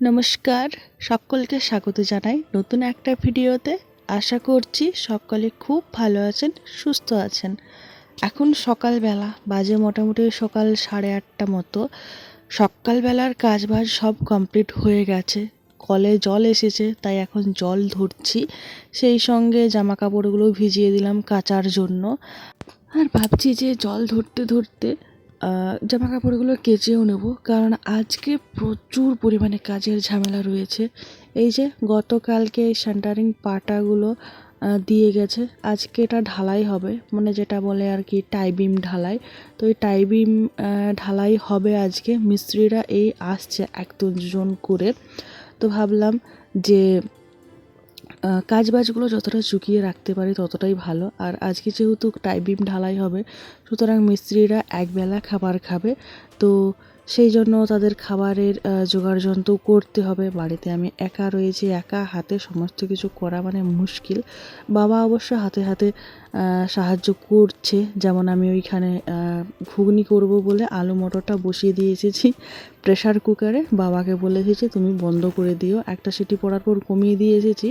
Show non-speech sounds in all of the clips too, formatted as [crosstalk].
নমস্কার, সকলকে স্বাগত জানাই নতুন একটা ভিডিওতে। আশা করছি সকলে খুব ভালো আছেন, সুস্থ আছেন। এখন সকালবেলা, বাজে মোটামুটি সকাল সাড়ে আটটা মতো। সকালবেলার কাজবাজ সব কমপ্লিট হয়ে গেছে। কলে জল এসেছে, তাই এখন জল ধরছি। সেই সঙ্গে জামা কাপড়গুলো ভিজিয়ে দিলাম কাচার জন্য। আর ভাবছি যে জল ধরতে ধরতে জামা কাপড়গুলো কেচেও নেব, কারণ আজকে প্রচুর পরিমাণে কাজের ঝামেলা রয়েছে। এই যে গতকালকে সেন্টারিং পাটাগুলো দিয়ে গেছে। আজকে এটা ঢালাই হবে মানে যেটা বলে আর কি টাইবিম ঢালাই। তো এই টাইবিম ঢালাই হবে আজকে। মিস্ত্রিরা এই আসছে এক দুজন করে। তো ভাবলাম যে আহ, কাজবাজগুলো যতটা চুকিয়ে রাখতে পারি ততটাই ভালো। আর আজকে যেহেতু টাইবিম ঢালাই হবে সুতরাং মিস্ত্রিরা একবেলা খাবার খাবে। তো সেই জন্য তাদের খাবারের জোগাড় যন্ত্র করতে হবে। বাড়িতে আমি একা রয়েছি, একা হাতে সমস্ত কিছু করা মানে মুশকিল। বাবা অবশ্য হাতে হাতে সাহায্য করছে। যেমন আমি ওইখানে ঘুগনি করব বলে আলু মটরটা বসিয়ে দিয়ে এসেছি প্রেশার কুকারে। বাবাকে বলে এসেছি তুমি বন্ধ করে দিও। একটা সিটি পড়ার পর কমিয়ে দিয়ে এসেছি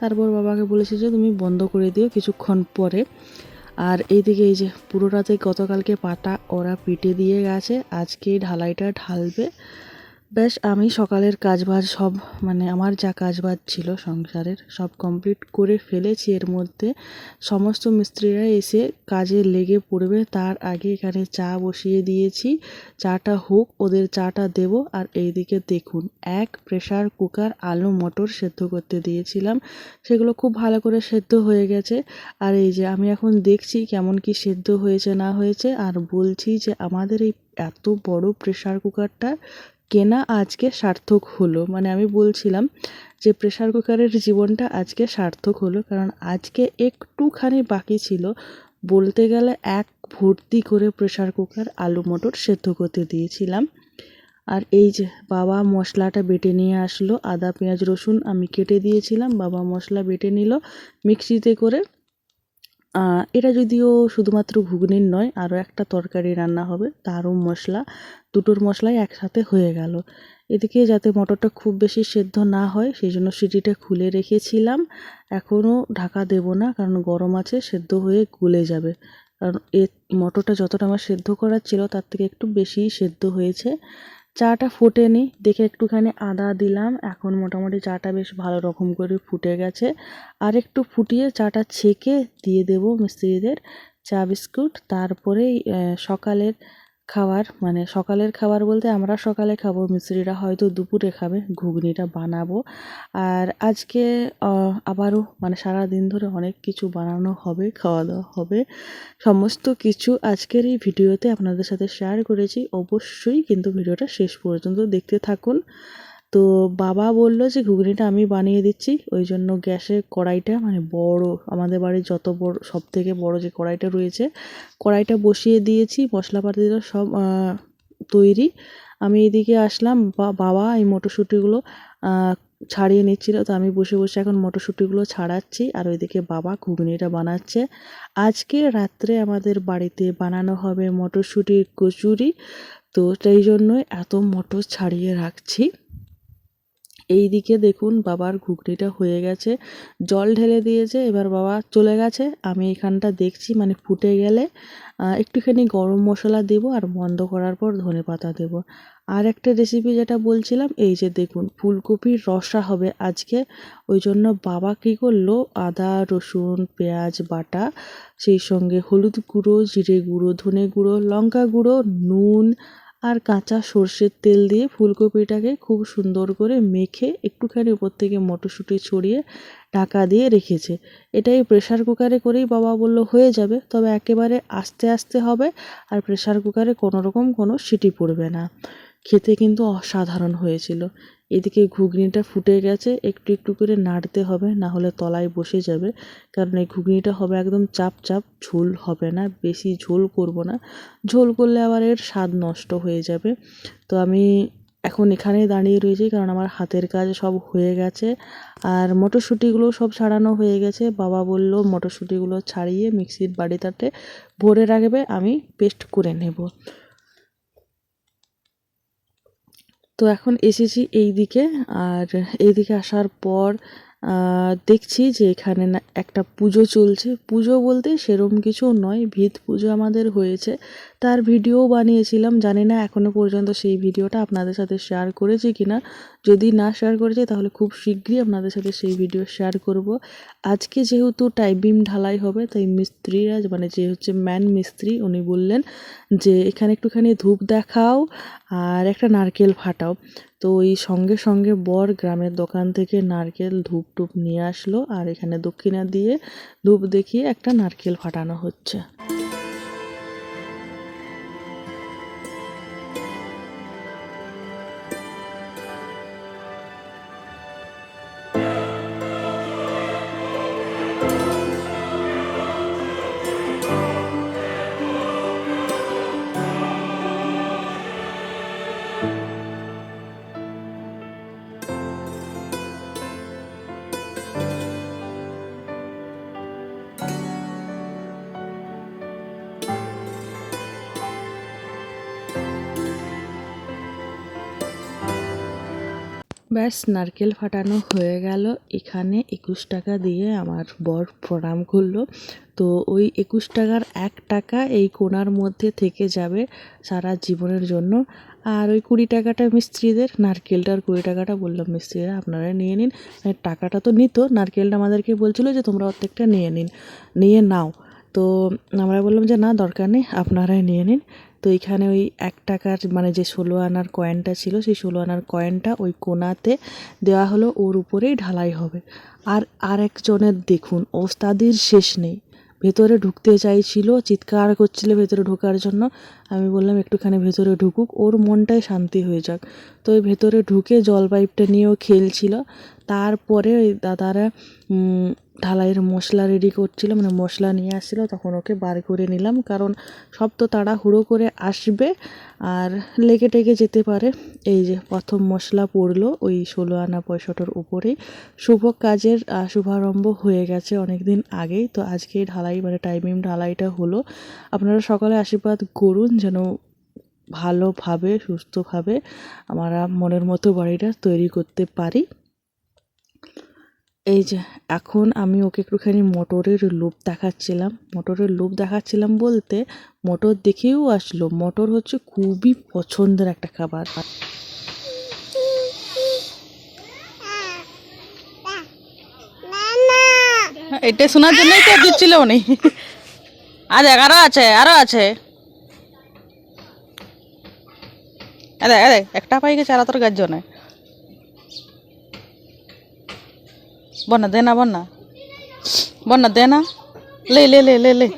তারপর বাবাকে বলেছি যে, তুমি বন্ধ করে দিও কিছুক্ষণ পরে। আর এইদিকে এই যে পুরোটাতে গতকালকে পাটা ওরা পিটে দিয়ে গেছে। আজকে ঢালাইটা ঢালবে। বেশ, আমি সকালের কাজবাজ সব মানে আমার যা কাজবাজ ছিল সংসারের, সব কমপ্লিট করে ফেলেছি। এর মধ্যে সমস্ত মিস্ত্রিরা এসে কাজে লেগে পড়বে। তার আগে এখানে চা বসিয়ে দিয়েছি। চাটা হোক, ওদের চাটা দেব। আর এইদিকে দেখুন, এক প্রেশার কুকার আলু মটর সেদ্ধ করতে দিয়েছিলাম। সেগুলো খুব ভালো করে সেদ্ধ হয়ে গেছে। আর এই যে, আমি এখন দেখছি কেমন কি সেদ্ধ হয়েছে না হয়েছে। আর বলছি যে, আমাদের এই এত বড় প্রেশার কুকারটা কেনা আজকে সার্থক হলো। মানে আমি বলছিলাম যে প্রেশার কুকারের জীবনটা আজকে সার্থক হলো, কারণ আজকে একটুখানি বাকি ছিল। বলতে গেলে এক ভর্তি করে প্রেসার কুকার আলু মটর সেদ্ধ করতে দিয়েছিলাম। আর এই যে বাবা মশলাটা বেটে নিয়ে আসলো, আদা, পেঁয়াজ, রসুন আমি কেটে দিয়েছিলাম। বাবা মশলা বেটে নিল, মিক্সিতে করে এটা যদিও শুধুমাত্র ঘুগনির নয় আরও একটা তরকারি রান্না হবে, তারও মশলা, দুটোর মশলাই একসাথে হয়ে গেল। এদিকে যাতে মটরটা খুব বেশি সেদ্ধ না হয় সেই জন্য সিটিটা খুলে রেখেছিলাম। এখনও ঢাকা দেব না, কারণ গরম আছে, সেদ্ধ হয়ে গলে যাবে। কারণ এ মটরটা যতটা আমার সেদ্ধ করার ছিল, তার থেকে একটু বেশিই সেদ্ধ হয়েছে। চাটা ফুটে নি দেখে একটুখানি আদা দিলাম। এখন মোটামুটি চাটা বেশ ভালো রকম করে ফুটে গেছে। আর একটু ফুটিয়ে চাটা ছেঁকে দিয়ে দেব মিস্ত্রিদের চা বিস্কুট। তারপরেই সকালের খাবার মানে সকালের খাবার বলতে আমরা সকালে খাব মিস্ত্রিরা হয়তো দুপুরে খাবে, ঘুগনিটা বানাবো। আর আজকে আবারও মানে সারা দিন ধরে অনেক কিছু বানানো হবে খাওয়া দাওয়া হবে। সমস্ত কিছু আজকের এই ভিডিওতে আপনাদের সাথে শেয়ার করেছি। অবশ্যই কিন্তু ভিডিওটা শেষ পর্যন্ত দেখতে থাকুন। তো বাবা বলল যে, ঘুগনিটা আমি বানিয়ে দিচ্ছি। ওই জন্য গ্যাসের কড়াইটা মানে বড়, আমাদের বাড়ির যত বড় সব থেকে বড় যে কড়াইটা রয়েছে, কড়াইটা বসিয়ে দিয়েছি মশলাপাতিগুলো সব তৈরি। আমি এদিকে আসলাম, বা, বাবা এই মটরশুঁটিগুলো ছাড়িয়ে নিচ্ছিল। তো আমি বসে বসে এখন মটরশুঁটিগুলো ছাড়াচ্ছি, আর ওইদিকে বাবা ঘুগনিটা বানাচ্ছে। আজকে রাত্রে আমাদের বাড়িতে বানানো হবে মটরশুঁটির কচুরি। তো সেই জন্যই এত মটর ছাড়িয়ে রাখছি। এই দিকে দেখুন বাবার ঘুগনিটা হয়ে গেছে। জল ঢেলে দিয়েছে, এবার বাবা চলে গেছে। আমি এখানটা দেখছি মানে ফুটে গেলে একটুখানি গরম মশলা দেব আর বন্ধ করার পর ধনে পাতা দেব। আর একটা রেসিপি যেটা বলছিলাম, এই যে দেখুন, ফুলকপির রসা হবে আজকে। ওই জন্য বাবা কী করল, আদা, রসুন, পেঁয়াজ, বাটা, সেই সঙ্গে হলুদ গুঁড়ো, জিরে গুঁড়ো, ধনে গুঁড়ো, লঙ্কা গুঁড়ো, নুন আর কাঁচা সর্ষের তেল দিয়ে ফুলকপিটাকে খুব সুন্দর করে মেখে একটুখানি উপর থেকে মটরশুঁটি ছড়িয়ে ঢাকা দিয়ে রেখেছে। এটাই প্রেশার কুকারে করেই বাবা বলল, হয়ে যাবে। তবে একেবারে আস্তে আস্তে হবে আর প্রেশার কুকারে কোনো রকম কোনো সিটি পড়বে না। খেতে কিন্তু অসাধারণ হয়েছিল। এদিকে ঘুগনিটা ফুটে গেছে, একটু একটু করে নাড়তে হবে, না হলে তলায় বসে যাবে। কারণ এই ঘুগনিটা হবে একদম চাপ চাপ, ঝোল হবে না, বেশি ঝোল করব না। ঝোল করলে আবার এর স্বাদ নষ্ট হয়ে যাবে। তো আমি এখন এখানেই দাঁড়িয়ে রয়েছি, কারণ আমার হাতের কাজ সব হয়ে গেছে। আর মটরশুঁটিগুলো সব ছাড়ানো হয়ে গেছে। বাবা বলল, মটরশুঁটিগুলো ছাড়িয়ে মিক্সির বাড়িটাতে ভরে রাখবে, আমি পেস্ট করে নেব। তো এখন এসেছি এই দিকে আর এইদিকে আসার পর দেখছি যে এখানে না একটা পুজো চলছে। পুজো বলতে সেরম কিছু নয়, ভিত পুজো আমাদের হয়েছে। তার ভিডিও বানিয়েছিলাম, জানি না এখনও পর্যন্ত সেই ভিডিওটা আপনাদের সাথে শেয়ার করেছি কিনা। যদি না শেয়ার করেছি, তাহলে খুব শীঘ্রই আপনাদের সাথে সেই ভিডিও শেয়ার করব। আজকে যেহেতু টাইবিম ঢালাই হবে, তাই মিস্ত্রিরা মানে যে হচ্ছে ম্যান মিস্ত্রি, উনি বললেন যে এখানে একটুখানি ধূপ দেখাও আর একটা নারকেল ফাটাও। তো ওই সঙ্গে সঙ্গে বর গ্রামের দোকান থেকে নারকেল ধূপ টুপ নিয়ে আসলো আর এখানে দক্ষিণা দিয়ে ধূপ দেখিয়ে একটা নারকেল ফাটানো হচ্ছে। ব্যাস, নারকেল ফাটানো হয়ে গেল। এখানে একুশ টাকা দিয়ে আমার বর প্রণাম করল। তো ওই একুশ টাকার এক টাকা এই কোনার মধ্যে থেকে যাবে সারা জীবনের জন্য। আর ওই কুড়ি টাকাটা মিস্ত্রিদের নারকেলটার কুড়ি টাকাটা বললাম মিস্ত্রিরা আপনারা নিয়ে নিন। মানে টাকাটা তো নিত, নারকেলটা আমাদেরকে বলছিল যে তোমরা অর্ধেকটা নিয়ে নিন, নিয়ে নাও। তো আমরা বললাম যে না, দরকার নেই, আপনারাই নিয়ে নিন। তো এখানে ওই এক টাকার মানে যে ষোলো আনার কয়েনটা ছিল, সেই ষোলো আনার কয়েনটা ওই কোনাতে দেওয়া হলো, ওর উপরেই ঢালাই হবে। আর আরেকজনের দেখুন, ওস্তাদির শেষ নেই। ভেতরে ঢুকতে চাইছিল, চিৎকার করছিল ভেতরে ঢোকার জন্য। আমি বললাম, একটুখানি ভেতরে ঢুকুক, ওর মনটাই শান্তি হয়ে যাক। তো ওই ভেতরে ঢুকে জল পাইপটা নিয়েও খেলছিল। তারপরে ওই দাদারা ঢালাইয়ের মশলা রেডি করছিল মানে মশলা নিয়ে আসছিল, তখন ওকে বার করে নিলাম। কারণ সব তো তাড়াহুড়ো করে আসবে, আর লেগে টেগে যেতে পারে। এই যে প্রথম মশলা পড়ল ওই ষোলো আনা পয়সাটার উপরেই শুভ কাজের শুভারম্ভ হয়ে গেছে অনেক দিন আগেই। তো আজকে ঢালাই মানে টাইমিং ঢালাইটা হলো। আপনারা সকালে আশীর্বাদ করুন যেন ভালোভাবে, সুস্থভাবে আমরা মনের মতো বাড়িটা তৈরি করতে পারি। এই যে এখন আমি ওকে একটুখানি মোটরের লোভ দেখাচ্ছিলাম। মোটরের লোভ দেখাচ্ছিলাম বলতে মোটর দেখেও আসলো। মোটর হচ্ছে খুবই পছন্দের একটা খাবার। এটা শোনার জন্যই তো দিচ্ছিল উনি আজ এগারো আছে আরও আছে। আরে আরে একটা পাই গেছে আর তোর গাছ জন্য। বন্যা, দে না বন্যা। বন্যা, দে না। লে লে লে লে লে।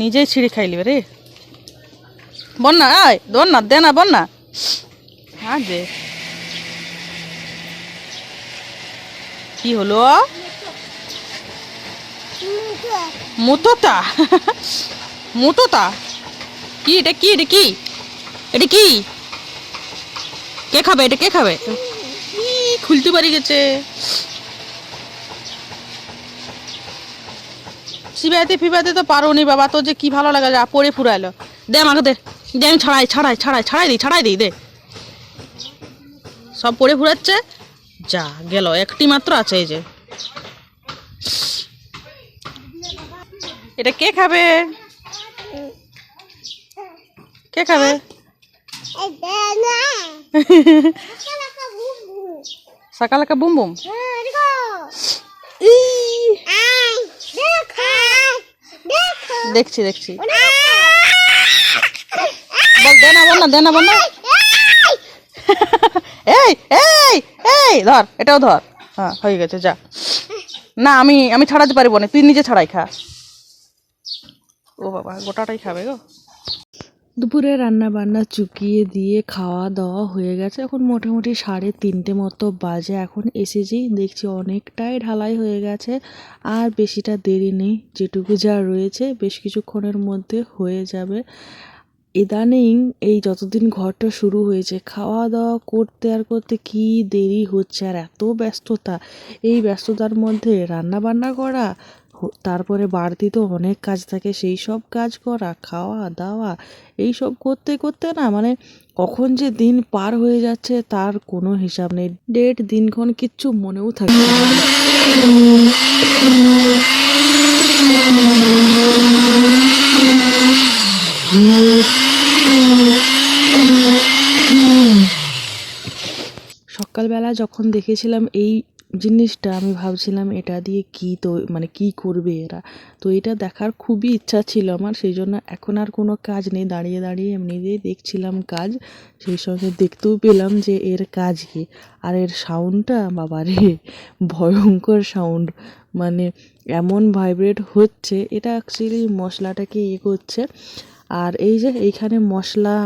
নিজেই ছিঁড়ে খাইলিবে রে। বন্যা, আয় বন্যা দে না বন্যা। হ্যাঁ যে। কি হলো? মুতোতা মুতোতা কি, এটা কি এটা কি? এটা কি? কে খাবে, এটা কে খাবে? খুলতে পারি গেছে। শিবাইতে ফিবাইতে তো পারো নি বাবা তো যে কি ভালো লাগে যা পরে ফুরাইলো। দে আমাকে দে দে আমি ছাড়াই ছাড়াই ছাড়াই ছাড়াই দিই ছাড়াই দিই দে। সব পরে ফুরাচ্ছে। যা গেল একটি মাত্র আছে এই যে। এটা কে খাবে? কে খাবে? [laughs] সকালকা বুম বুম ই, দেখছি দেখছি। বল দে না বল না দে না বল না। [laughs] এই এই এই ধর এটাও ধর। হ্যাঁ হয়ে গেছে যা। না আমি আমি ছাড়াতে পারব না তুই নিজে ছাড়াই খা। ও বাবা গোটাটাই খাবে গো। দুপুরে রান্না বান্না চুকিয়ে দিয়ে খাওয়া দাওয়া হয়ে গেছে। এখন মোটামুটি সাড়ে তিনটে মতো বাজে। এখন এসেছি, দেখছি অনেকটাই ঢালাই হয়ে গেছে। আর বেশিটা দেরি নেই, যেটুকু যা রয়েছে, বেশ কিছুক্ষণের মধ্যে হয়ে যাবে। ইদানিং এই যতদিন ঘরটা শুরু হয়েছে, খাওয়া দাওয়া করতে আর করতে কি দেরি হচ্ছে আর এত ব্যস্ততা। এই ব্যস্ততার মধ্যে রান্না বান্না করা তারপরে বাড়তি তো অনেক কাজ থাকে, সেই সব কাজ করা, খাওয়া, দাওয়া, এই সব করতে করতে না মানে কখন যে দিন পার হয়ে যাচ্ছে তার কোনো হিসাব নেই। ডেট, দিনক্ষণ কিচ্ছু মনেও থাকে সকালবেলা যখন দেখেছিলাম এই জিনিসটা আমি ভাবছিলাম, এটা দিয়ে কি তো মানে কি করবে এরা? তো এটা দেখার খুবই ইচ্ছা ছিল আমার, সেই জন্য এখন আর কোনো কাজ নেই। দাঁড়িয়ে দাঁড়িয়ে এমনিতেই দেখছিলাম কাজ, সেই সঙ্গে দেখতেও পেলাম যে এর কাজ কি। আর এর সাউন্ডটা বাবা রে ভয়ঙ্কর সাউন্ড মানে এমন ভাইব্রেট হচ্ছে, এটা অ্যাকচুয়ালি মশলাটাকে ইয়ে করছে। আর এই যে এইখানে মশলা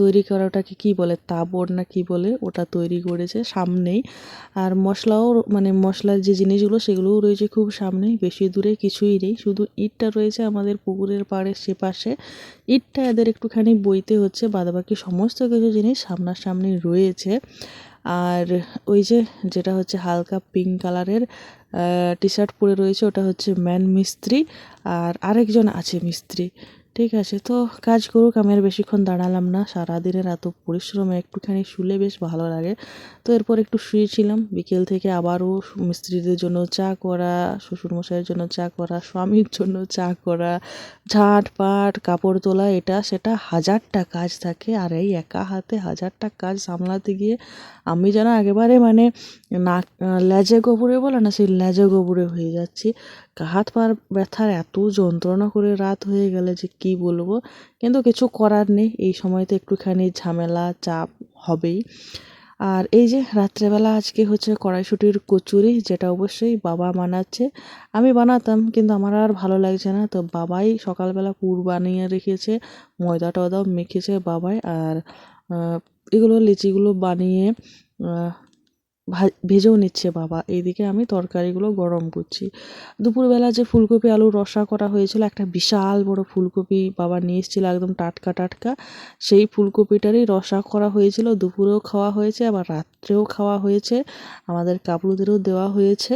তৈরি করা ওটাকে কী বলে, তাবড় না কি বলে, ওটা তৈরি করেছে সামনেই। আর মশলাও মানে মশলার যে জিনিসগুলো, সেগুলোও রয়েছে খুব সামনেই, বেশি দূরে কিছুই নেই। শুধু ইটটা রয়েছে আমাদের পুকুরের পাড়ের সে পাশে ইটটা এদের একটুখানি বইতে হচ্ছে, বাদবাকি সমস্ত কিছু জিনিস সামনাসামনি রয়েছে। আর ওই যে, যেটা হচ্ছে হালকা পিঙ্ক কালারের টি শার্ট পরে রয়েছে, ওটা হচ্ছে ম্যান মিস্ত্রি। আর আরেকজন আছে মিস্ত্রি। ঠিক আছে, তো কাজ করুক, আমি আর বেশিক্ষণ দাঁড়ালাম না। সারাদিনের এত পরিশ্রমে একটুখানি শুলে বেশ ভালো লাগে। তো এরপর একটু শুয়েছিলাম। বিকেল থেকে আবারও মিস্ত্রিদের জন্য চা করা, শ্বশুরমশাইয়ের জন্য চা করা, স্বামীর জন্য চা করা ঝাঁট পাট কাপড় তোলা, এটা সেটা হাজারটা কাজ থাকে। আর এই একা হাতে হাজারটা কাজ সামলাতে গিয়ে আমি যেন একেবারে মানে নাক লেজে গোবরে বলে না, সেই লেজে গোবরে হয়ে যাচ্ছি। হাত পার ব্যথার এত যন্ত্রণা করে রাত হয়ে গেলে যে কি বলব? কিন্তু কিছু করার নেই। এই সময়তে একটুখানি ঝামেলা, চাপ হবেই। আর এই যে রাত্রেবেলা আজকে হচ্ছে কড়াইশুটির কচুরি, যেটা অবশ্যই বাবা বানাচ্ছে। আমি বানাতাম, কিন্তু আমার আর ভালো লাগছে না। তো বাবাই সকালবেলা পুর বানিয়ে রেখেছে, ময়দা টয়দাও মেখেছে বাবাই। আর এগুলো লিচিগুলো বানিয়ে ভেজেও নিচ্ছে বাবা। এইদিকে আমি তরকারিগুলো গরম করছি। দুপুরবেলা যে ফুলকপি আলুর রসা করা হয়েছিল, একটা বিশাল বড় ফুলকপি বাবা নিয়ে এসেছিল একদম টাটকা টাটকা। সেই ফুলকপিটারই রসা করা হয়েছিল, দুপুরেও খাওয়া হয়েছে, আবার রাত্রেও খাওয়া হয়েছে। আমাদের কাপড়দেরও দেওয়া হয়েছে।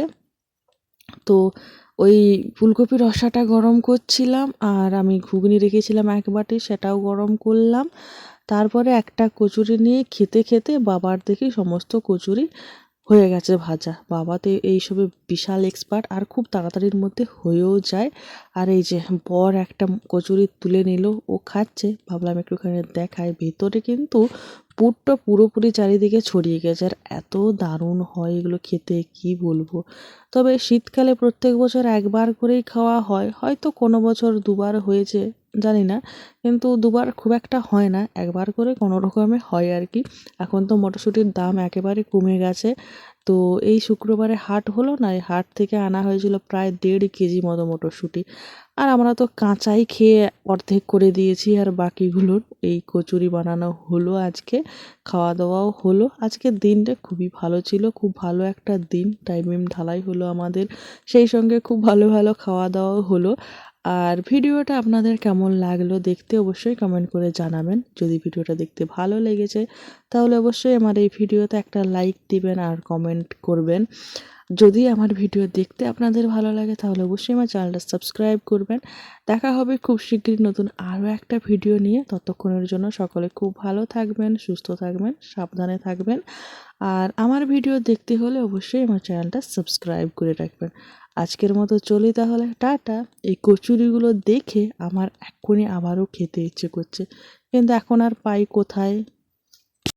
তো ওই ফুলকপির রসাটা গরম করছিলাম, আর আমি ঘুগনি রেখেছিলাম এক বাটি, সেটাও গরম করলাম। তারপরে একটা কচুরি নিয়ে খেতে খেতে বাবার দেখি সমস্ত কচুরি হয়ে গেছে ভাজা। বাবাতে এইসবে বিশাল এক্সপার্ট আর খুব তাড়াতাড়ির মধ্যে হয়েও যায়। আর এই যে বর একটা কচুরি তুলে নিল, ও খাচ্ছে। ভাবলাম একটুখানি দেখায় ভেতরে কিন্তু পুরটা পুরোপুরি চারিদিকে ছড়িয়ে গেছে আর এত দারুণ হয় এগুলো খেতে, কি বলব? তবে শীতকালে প্রত্যেক বছর একবার করেই খাওয়া হয়। হয়তো কোনো বছর দুবার হয়েছে, জানি না। কিন্তু দুবার খুব একটা হয় না। একবার করে কোনো রকমে হয় আর কি। এখন তো মটরশুঁটির দাম একেবারে কমে গেছে। তো এই শুক্রবারে হাট হলো না, এই হাট থেকে আনা হয়েছিল প্রায় দেড় কেজি মতো মটরশুঁটি। আর আমরা তো কাঁচাই খেয়ে অর্ধেক করে দিয়েছি, আর বাকিগুলোর এই কচুরি বানানো হলো আজকে খাওয়া দাওয়াও হলো। আজকের দিনটা খুবই ভালো ছিল, খুব ভালো একটা দিন টাইমিম ঢালাই হলো আমাদের। সেই সঙ্গে খুব ভালো ভালো খাওয়া দাওয়াও হলো। আর ভিডিওটা আপনাদের কেমন লাগল দেখতে অবশ্যই কমেন্ট করে জানাবেন। যদি ভিডিওটা দেখতে ভালো লেগেছে, তাহলে অবশ্যই আমার এই ভিডিওতে একটা লাইক দিবেন আর কমেন্ট করবেন। যদি আমার ভিডিও দেখতে আপনাদের ভালো লাগে, তাহলে অবশ্যই আমার চ্যানেলটা সাবস্ক্রাইব করবেন। দেখা হবে খুব শীঘ্রই নতুন আরও একটা ভিডিও নিয়ে। ততক্ষণের জন্য সকলে খুব ভালো থাকবেন, সুস্থ থাকবেন, সাবধানে থাকবেন। আর আমার ভিডিও দেখতে হলে অবশ্যই আমার চ্যানেলটা সাবস্ক্রাইব করে রাখবেন। আজকের মতো চলি তাহলে, টাটা। এই কচুরিগুলো দেখে আমার এক্ষুনি আবারও খেতে ইচ্ছে করছে। কিন্তু এখন আর পাই কোথায়?